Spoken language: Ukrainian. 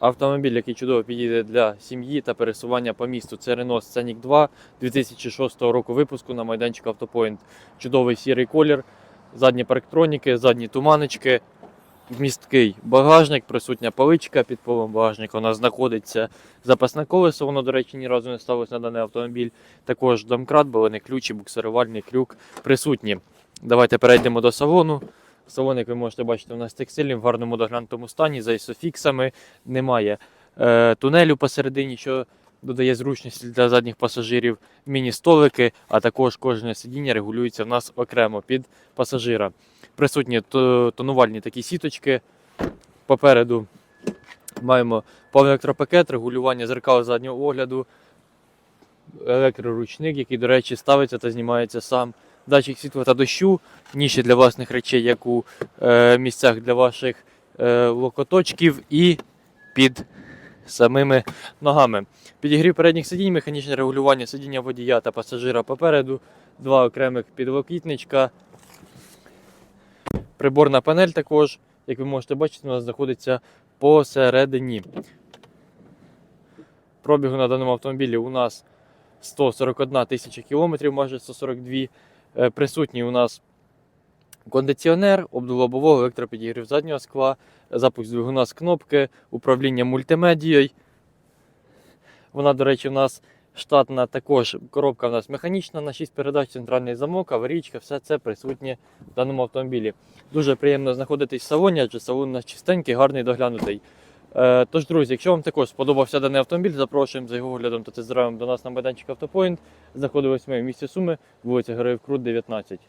Автомобіль, який чудово підійде для сім'ї та пересування по місту. Це Renault Scenic 2 2006 року випуску на майданчику Автопоінт. Чудовий сірий колір, задні парктроніки, задні туманочки, вмісткий багажник, присутня паличка під полом багажника. У нас знаходиться запасне колесо, воно, до речі, ні разу не ставилось на даний автомобіль. Також домкрат, балени ключі, буксирувальний крюк присутні. Давайте перейдемо до салону. Салон, як ви можете бачити, у нас текстильний в гарному доглянутому стані, за ісофіксами. Немає е, тунелю посередині, що додає зручності для задніх пасажирів, міні-столики, а також кожне сидіння регулюється в нас окремо під пасажира. Присутні тонувальні такі сіточки. Попереду маємо повний регулювання зеркал заднього огляду, електроручник, який, до речі, ставиться та знімається сам. Датчик світла та дощу, ніші для власних речей, як у е, місцях для ваших е, локоточків і під самими ногами. Підігрів передніх сидінь, механічне регулювання сидіння водія та пасажира попереду, два окремих підлокітничка. Приборна панель також, як ви можете бачити, у нас знаходиться посередині. Пробігу на даному автомобілі у нас 141 тисяча кілометрів, майже 142. Е, Присутній у нас кондиціонер, обдулобового електропідігрів заднього скла, запуск двигуна з кнопки, управління мультимедією. Вона, до речі, у нас штатна також коробка у нас механічна на 6 передач, центральний замок, аварійка, все це присутнє в даному автомобілі. Дуже приємно знаходитись в салоні, адже салон у нас чистенький, гарний, доглянутий. Е, Тож, друзі, якщо вам також сподобався даний автомобіль, запрошуємо за його оглядом та тест-драйвом до нас на майданчик Автопоінт. Знаходимося ми в місті Суми, вулиця Героїв Крут, 19.